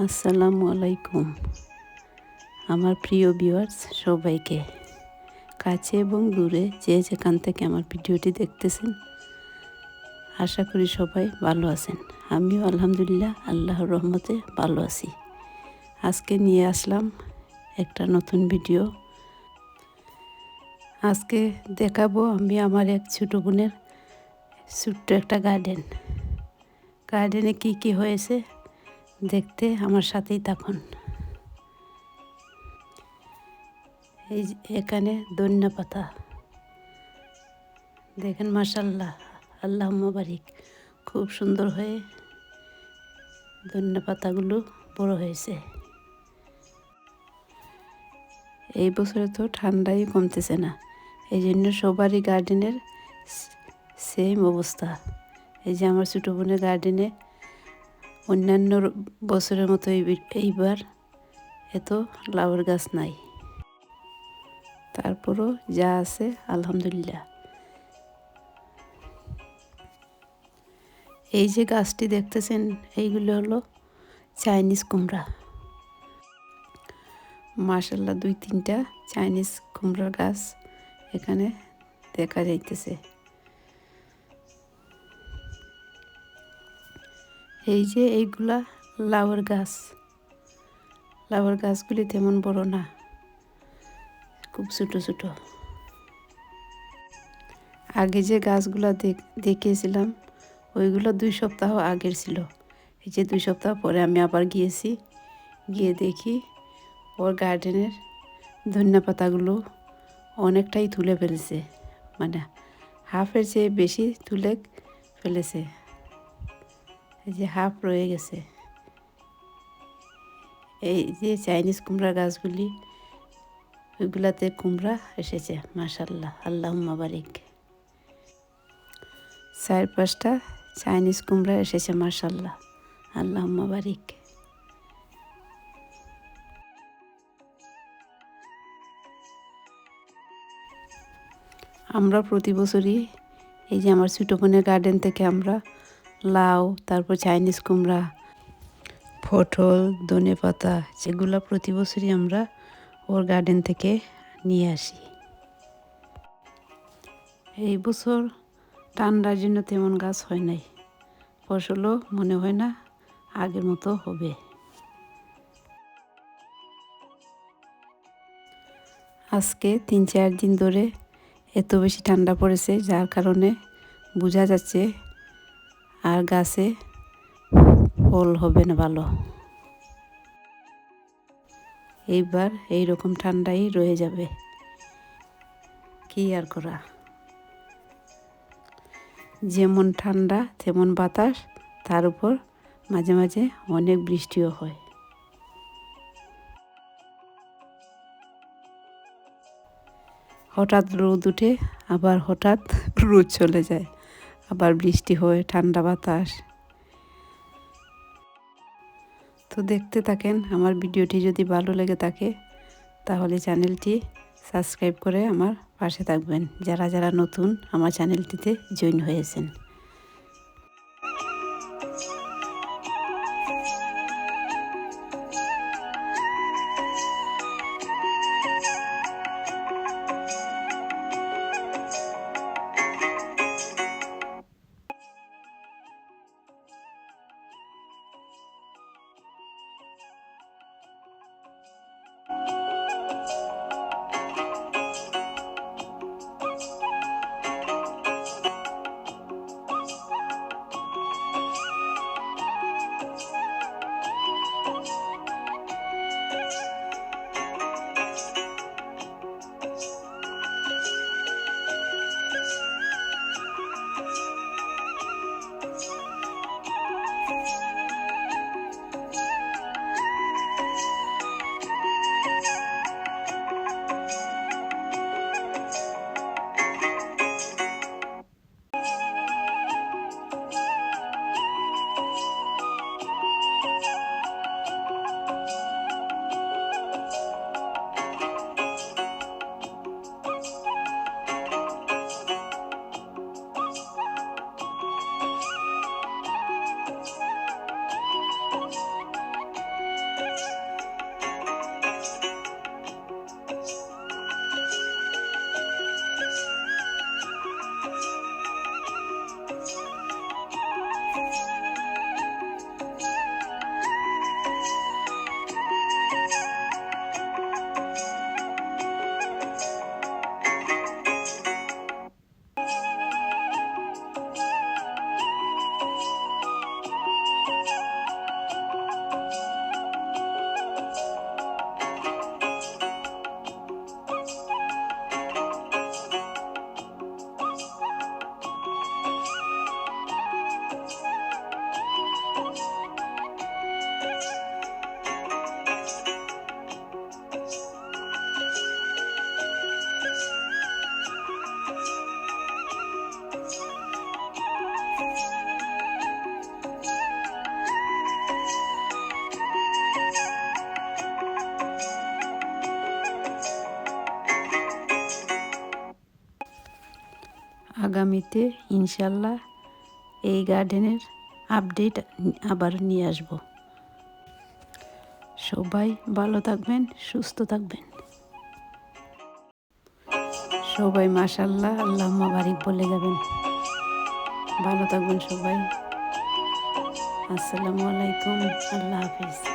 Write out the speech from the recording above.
আসসালামু আলাইকুম। আমার প্রিয় ভিউয়ার্স সবাইকে কাছে এবং দূরে যে যেখান থেকে আমার ভিডিওটি দেখতেছেন, আশা করি সবাই ভালো আছেন। আমিও আলহামদুলিল্লাহ আল্লাহর রহমতে ভালো আছি। আজকে নিয়ে আসলাম একটা নতুন ভিডিও আজকে দেখাবো আমি আমার এক ছোটো বোনের ছোট্ট একটা গার্ডেন গার্ডেনে কি কি হয়েছে? দেখতে, আমার সাথেই থাকুন। এই এখানে ধন্যা পাতা। দেখেন মাসাল্লাহ আল্লাহ বারিক। খুব সুন্দর হয়ে ধন্যা পাতাগুলো বড় হয়েছে। এই বছরে তো ঠান্ডাই কমতেছে না। এই জন্য সবারই গার্ডেনের সেম অবস্থা। এই যে আমার ছোটো বোনের গার্ডেনে অন্যান্য বছরের মতো এইবার এত লাউয়ের গাছ নাই। তারপরও যা আছে, আলহামদুলিল্লাহ। এই যে গাছটি দেখতেছেন, এইগুলো হলো চাইনিজ কুমড়া। মার্শাল্লাহ দুই তিনটা চাইনিজ কুমড়ার গাছ এখানে দেখা যাইতেছে। এই যে এইগুলা লাউয়ের গাছ। লাউয়ের গাছগুলি তেমন বড় না, খুব ছোটো ছোটো। আগে যে গাছগুলো দেখিয়েছিলাম, ওইগুলো দুই সপ্তাহ আগের ছিল। এই যে দুই সপ্তাহ পরে আমি আবার গিয়েছি, গিয়ে দেখি ওর গার্ডেনের ধনিয়া পাতাগুলো অনেকটাই তুলে ফেলেছে মানে হাফের চেয়ে বেশি তুলে ফেলেছে। এই যে হাফ রয়ে গেছে। এই যে চাইনিজ কুমড়া গাছগুলি, ওইগুলাতে কুমড়া এসেছে মাশাল্লাহ আল্লাহ মাবারিক চার পাঁচটা চাইনিজ কুমড়া এসেছে মাশাল্লাহ আল্লাহ মাবারিক আমরা প্রতি বছরই এই যে আমার ছোটো বোনের গার্ডেন থেকে আমরা লাউ, তারপর চাইনিজ কুমড়া, পটল, ধনে পাতা যেগুলো প্রতি বছরই আমরা ওর গার্ডেন থেকে নিয়ে আসি। এই বছর ঠান্ডার জন্য তেমন গাছ হয় নাই। ফসলও মনে হয় না আগের মতো হবে। আজকে তিন চার দিন ধরে এত বেশি ঠান্ডা পড়েছে, যার কারণে বোঝা যাচ্ছে আর গাছে ফল হবে না ভালো। এইবার এই রকম ঠান্ডাই রয়ে যাবে। কি আর করা? যেমন ঠান্ডা, তেমন বাতাস, তার উপর মাঝে মাঝে অনেক বৃষ্টিও হয়। হঠাৎ রোদ উঠে আবার হঠাৎ রোদ চলে যায়। আবার বৃষ্টি হয়ে ঠান্ডা বাতাস। তো দেখতে থাকেন, আমার ভিডিওটি যদি ভালো লেগে থাকে, তাহলে চ্যানেলটি সাবস্ক্রাইব করে আমার পাশে থাকবেন। যারা যারা নতুন আমার চ্যানেলটিতে জয়েন হয়েছেন। আগামীতে ইনশাল্লাহ এই গার্ডেনের আপডেট আবার নিয়ে আসব। সবাই ভালো থাকবেন, সুস্থ থাকবেন। সবাই মাশাল্লাহ আল্লাহ বারিক বলে যাবেন। ভালো থাকবেন সবাই। আসসালামু আলাইকুম, আল্লাহ হাফিজ।